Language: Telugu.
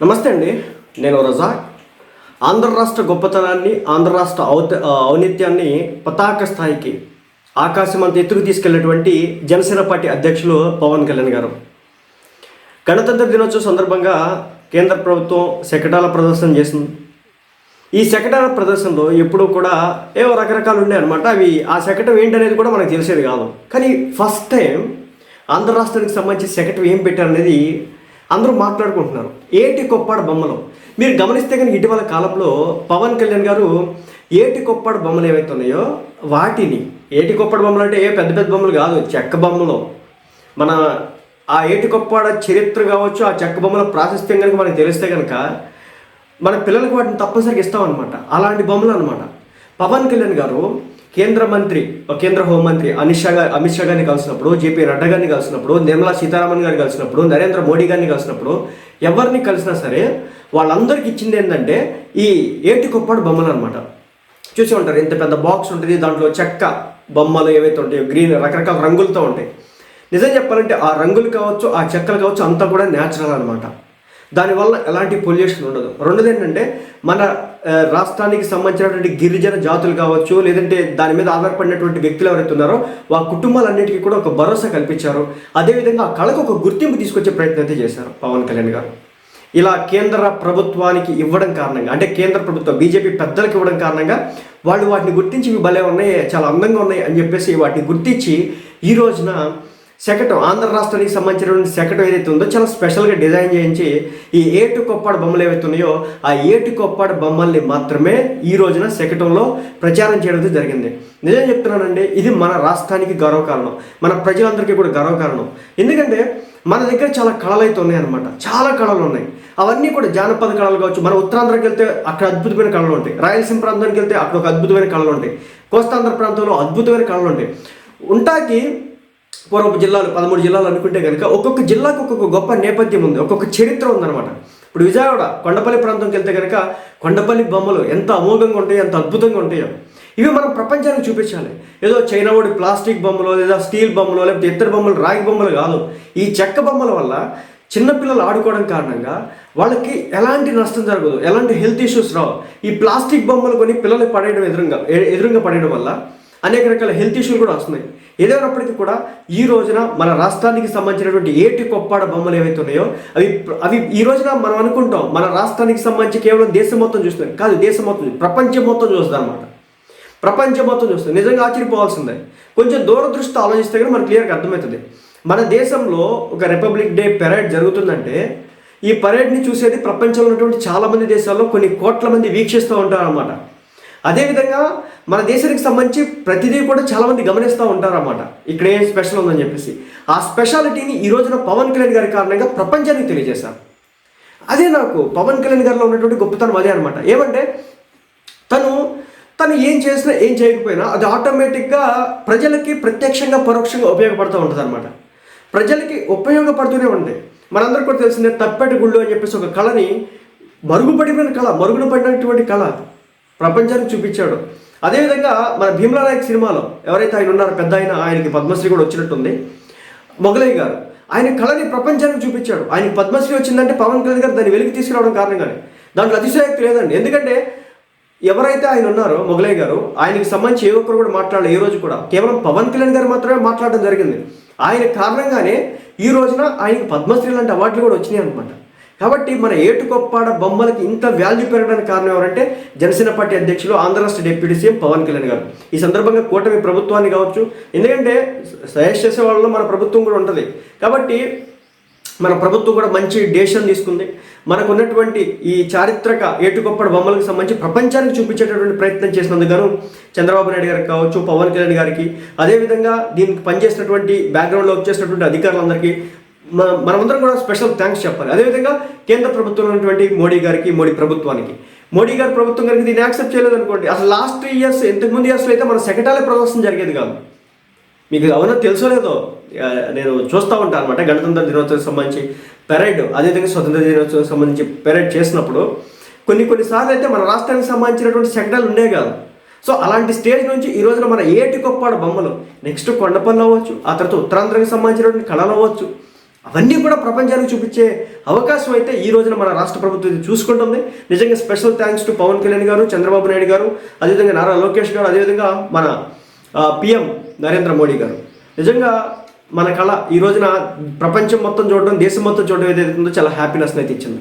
నమస్తే అండి. నేను రజా. ఆంధ్ర రాష్ట్ర గొప్పతనాన్ని ఆంధ్ర రాష్ట్ర ఔత ఔన్నత్యాన్ని పతాక స్థాయికి ఆకాశం అంత ఎత్తుకు తీసుకెళ్ళినటువంటి జనసేన పార్టీ అధ్యక్షులు పవన్ కళ్యాణ్ గారు. గణతంత్ర దినోత్సవం సందర్భంగా కేంద్ర ప్రభుత్వం శకటాల ప్రదర్శన చేసింది. ఈ శకటాల ప్రదర్శనలో ఎప్పుడూ కూడా ఏవో రకరకాలు ఉన్నాయి అనమాట అవి ఆ శకటం ఏంటనేది కూడా మనకు తెలిసేది కాదు. కానీ ఫస్ట్ టైం ఆంధ్ర రాష్ట్రానికి సంబంధించి శకటం ఏం పెట్టారనేది అందరూ మాట్లాడుకుంటున్నారు. ఏటి కొప్పాడు బొమ్మలు? మీరు గమనిస్తే కనుక ఇటీవల కాలంలో పవన్ కళ్యాణ్ గారు ఏటి కొప్పాడు బొమ్మలు ఏవైతే ఉన్నాయో వాటిని ఏటి కొప్పాడు బొమ్మలు అంటే ఏ పెద్ద పెద్ద బొమ్మలు కాదు చెక్క బొమ్మలు. మన ఆ ఏటి కొప్పాడ చరిత్ర కావచ్చు ఆ చెక్క బొమ్మల ప్రాశస్త్యం కనుక మనకు తెలిస్తే కనుక మన పిల్లలకు వాటిని తప్పనిసరిగా ఇస్తామన్నమాట. అలాంటి బొమ్మలు అనమాట పవన్ కళ్యాణ్ గారు కేంద్ర మంత్రి కేంద్ర హోంమంత్రి అమిత్ షా గారు అమిత్ షా గారిని కలిసినప్పుడు జేపీ నడ్డా గారిని కలిసినప్పుడు నిర్మలా సీతారామన్ గారిని కలిసినప్పుడు నరేంద్ర మోడీ గారిని కలిసినప్పుడు ఎవరిని కలిసినా సరే వాళ్ళందరికీ ఇచ్చింది ఏంటంటే ఈ ఏటి కుప్పాడు బొమ్మలు అనమాట చూసి ఉంటారు ఇంత పెద్ద బాక్స్ ఉంటుంది దాంట్లో చెక్క బొమ్మలు ఏవైతే ఉంటాయో గ్రీన్ రకరకాల రంగులతో ఉంటాయి. నిజం చెప్పాలంటే ఆ రంగులు కావచ్చు ఆ చెక్కలు కావచ్చు అంతా కూడా న్యాచురల్ అనమాట దానివల్ల ఎలాంటి పొల్యూషన్ ఉండదు. రెండోది ఏంటంటే మన రాష్ట్రానికి సంబంధించినటువంటి గిరిజన జాతులు కావచ్చు లేదంటే దాని మీద ఆధారపడినటువంటి వ్యక్తులు ఎవరైతే ఉన్నారో ఆ కుటుంబాలన్నిటికీ కూడా ఒక భరోసా కల్పించారు. అదేవిధంగా ఆ కళకు ఒక గుర్తింపు తీసుకొచ్చే ప్రయత్నం అయితే చేశారు పవన్ కళ్యాణ్ గారు. ఇలా కేంద్ర ప్రభుత్వానికి ఇవ్వడం కారణంగా అంటే కేంద్ర ప్రభుత్వం బీజేపీ పెద్దలకు ఇవ్వడం కారణంగా వాళ్ళు వాటిని గుర్తించి ఇవి భలే ఉన్నాయి చాలా అందంగా ఉన్నాయి అని చెప్పేసి వాటిని గుర్తించి ఈ రోజున శకటం ఆంధ్ర రాష్ట్రానికి సంబంధించినటువంటి శకటం ఏదైతే ఉందో చాలా స్పెషల్గా డిజైన్ చేయించి ఈ ఏటు కొప్పాడ బొమ్మలు ఏవైతే ఉన్నాయో ఆ ఏటు కొప్పాడు బొమ్మల్ని మాత్రమే ఈ రోజున శకటంలో ప్రచారం చేయడం జరిగింది. నిజం చెప్తున్నానండి ఇది మన రాష్ట్రానికి గర్వకారణం మన ప్రజలందరికీ కూడా గర్వకారణం ఎందుకంటే మన దగ్గర చాలా కళలు అయితే ఉన్నాయన్నమాట. చాలా కళలు ఉన్నాయి. అవన్నీ కూడా జానపద కళలు కావచ్చు మన ఉత్తరాంధ్రకి వెళ్తే అక్కడ అద్భుతమైన కళలు ఉంటాయి. రాయలసీమ ప్రాంతానికి వెళ్తే అక్కడ ఒక అద్భుతమైన కళలు ఉంటాయి. కోస్తాంధ్ర ప్రాంతంలో అద్భుతమైన కళలు ఉంటాయి. ఉంటాకి పూర్వపు జిల్లాలు పదమూడు జిల్లాలు అనుకుంటే కనుక ఒక్కొక్క జిల్లాకు ఒక్కొక్క గొప్ప నేపథ్యం ఉంది ఒక్కొక్క చరిత్ర ఉందన్నమాట. ఇప్పుడు విజయవాడ కొండపల్లి ప్రాంతంకి వెళ్తే కనుక కొండపల్లి బొమ్మలు ఎంత అమోఘంగా ఉంటాయో ఎంత అద్భుతంగా ఉంటాయో ఇవి మనం ప్రపంచానికి చూపించాలి. ఏదో చైనా వాడి ప్లాస్టిక్ బొమ్మలు లేదా స్టీల్ బొమ్మలు లేకపోతే ఇతర బొమ్మలు రాగి బొమ్మలు కాదు. ఈ చెక్క బొమ్మల వల్ల చిన్నపిల్లలు ఆడుకోవడం కారణంగా వాళ్ళకి ఎలాంటి నష్టం జరగదు ఎలాంటి హెల్త్ ఇష్యూస్ రావు. ఈ ప్లాస్టిక్ బొమ్మలు కొని పిల్లలు పడేయడం ఎదురుగా ఎదురుగా పడేయడం వల్ల అనేక రకాల హెల్త్ ఇష్యూలు కూడా వస్తున్నాయి. ఏదైనప్పటికీ కూడా ఈ రోజున మన రాష్ట్రానికి సంబంధించినటువంటి ఏటి కొప్పాడ బొమ్మలు ఏవైతే ఉన్నాయో అవి అవి ఈ రోజున మనం అనుకుంటాం మన రాష్ట్రానికి సంబంధించి కేవలం దేశం మొత్తం చూస్తుంది కాదు దేశం మొత్తం ప్రపంచం మొత్తం చూస్తుంది అనమాట ప్రపంచం మొత్తం చూస్తుంది నిజంగా ఆశ్చర్యపోవాల్సిందే. కొంచెం దూరదృష్టి ఆలోచిస్తే కానీ మనకు క్లియర్గా అర్థమవుతుంది. మన దేశంలో ఒక రిపబ్లిక్ డే పెరేడ్ జరుగుతుందంటే ఈ పరేడ్ని చూసేది ప్రపంచంలో ఉన్నటువంటి చాలామంది దేశాల్లో కొన్ని కోట్ల మంది వీక్షిస్తూ ఉంటారు అనమాట అదేవిధంగా మన దేశానికి సంబంధించి ప్రతిదీ కూడా చాలామంది గమనిస్తూ ఉంటారన్నమాట. ఇక్కడ ఏం స్పెషల్ ఉందని చెప్పేసి. ఆ స్పెషాలిటీని ఈ రోజున పవన్ కళ్యాణ్ గారి కారణంగా ప్రపంచానికి తెలియజేశారు. అదే నాకు పవన్ కళ్యాణ్ గారిలో ఉన్నటువంటి గొప్పతనం అదే అనమాట ఏమంటే తను తను ఏం చేసినా ఏం చేయకపోయినా అది ఆటోమేటిక్గా ప్రజలకి ప్రత్యక్షంగా పరోక్షంగా ఉపయోగపడుతూ ఉంటుంది అనమాట ప్రజలకి ఉపయోగపడుతూనే ఉంటాయి మనందరికీ కూడా తెలిసిందే తప్పెటి గుళ్ళు అని చెప్పేసి ఒక కళని మరుగుపడిపోయిన కళ మరుగున పడినటువంటి కళ ప్రపంచానికి చూపించాడు. అదేవిధంగా మన భీమ్లా నాయక్ సినిమాలో ఎవరైతే ఆయన ఉన్నారో పెద్ద ఆయన ఆయనకి పద్మశ్రీ కూడా వచ్చినట్టుంది. మొగలయ్య గారు ఆయన కళని ప్రపంచానికి చూపించాడు. ఆయనకి పద్మశ్రీ వచ్చిందంటే పవన్ కళ్యాణ్ గారు దాన్ని వెలికి తీసుకురావడం కారణంగానే. దాంట్లో అతిశయోక్తి లేదండి. ఎందుకంటే ఎవరైతే ఆయన ఉన్నారో మొగలయ్య గారు ఆయనకి సంబంధించి ఏ ఒక్కరు కూడా మాట్లాడలేదు ఏ రోజు కూడా. కేవలం పవన్ కళ్యాణ్ గారు మాత్రమే మాట్లాడడం జరిగింది. ఆయన కారణంగానే ఈ రోజున ఆయనకి పద్మశ్రీ లాంటి అవార్డులు కూడా వచ్చినాయి అనమాట కాబట్టి మన ఏటుకొప్పాడ బొమ్మలకి ఇంత వాల్యూ పెరగడానికి కారణం ఎవరంటే జనసేన పార్టీ అధ్యక్షులు ఆంధ్ర రాష్ట్ర డిప్యూటీ సీఎం పవన్ కళ్యాణ్ గారు. ఈ సందర్భంగా కూటమి ప్రభుత్వాన్ని కావచ్చు ఎందుకంటే సజెస్ట్ చేసే వాళ్ళలో మన ప్రభుత్వం కూడా ఉంటుంది. కాబట్టి మన ప్రభుత్వం కూడా మంచి డేషన్ తీసుకుంది. మనకు ఉన్నటువంటి ఈ చారిత్రక ఏటుకొప్పటి బొమ్మలకు సంబంధించి ప్రపంచానికి చూపించేటటువంటి ప్రయత్నం చేసినందుకు చంద్రబాబు నాయుడు గారికి కావచ్చు పవన్ కళ్యాణ్ గారికి అదేవిధంగా దీనికి పనిచేసినటువంటి బ్యాక్గ్రౌండ్లో వచ్చేసినటువంటి అధికారులందరికీ మనమందరం కూడా స్పెషల్ థ్యాంక్స్ చెప్పాలి. అదేవిధంగా కేంద్ర ప్రభుత్వంలో ఉన్నటువంటి మోడీ గారికి మోడీ ప్రభుత్వానికి. మోడీ గారి ప్రభుత్వం గారికి దీన్ని యాక్సెప్ట్ చేయలేదు అనుకోండి అసలు లాస్ట్ త్రీ ఇయర్స్ ఇంతకుముందు ఇయర్స్లో అయితే మన సెకటాల ప్రదర్శన జరిగేది కాదు. మీకు అవునో తెలుసో లేదో నేను చూస్తూ ఉంటాను అనమాట గణతంత్ర దినోత్సవం సంబంధించి పెరేడ్ అదేవిధంగా స్వతంత్ర దినోత్సవం సంబంధించి పెరేడ్ చేసినప్పుడు కొన్ని కొన్నిసార్లు అయితే మన రాష్ట్రానికి సంబంధించినటువంటి సెకటాలు ఉండే కాదు. సో అలాంటి స్టేజ్ నుంచి ఈ రోజున మన ఏటి కొప్పాడ బొమ్మలు. నెక్స్ట్ కొండపల్లి అవ్వచ్చు ఆ తర్వాత ఉత్తరాంధ్రకి సంబంధించినటువంటి కళలు అవ్వచ్చు. అవన్నీ కూడా ప్రపంచానికి చూపించే అవకాశం అయితే ఈ రోజున మన రాష్ట్ర ప్రభుత్వం ఇది చూసుకుంటుంది. నిజంగా special thanks to Pawan Kalyan గారు చంద్రబాబు నాయుడు గారు అదేవిధంగా నారా లోకేష్ గారు అదేవిధంగా మన పిఎం నరేంద్ర మోడీ గారు. నిజంగా మన కళ ఈ రోజున ప్రపంచం మొత్తం చూడడం దేశం మొత్తం చూడడం ఏదైతే ఉందో చాలా హ్యాపీనెస్ అయితే ఇచ్చింది.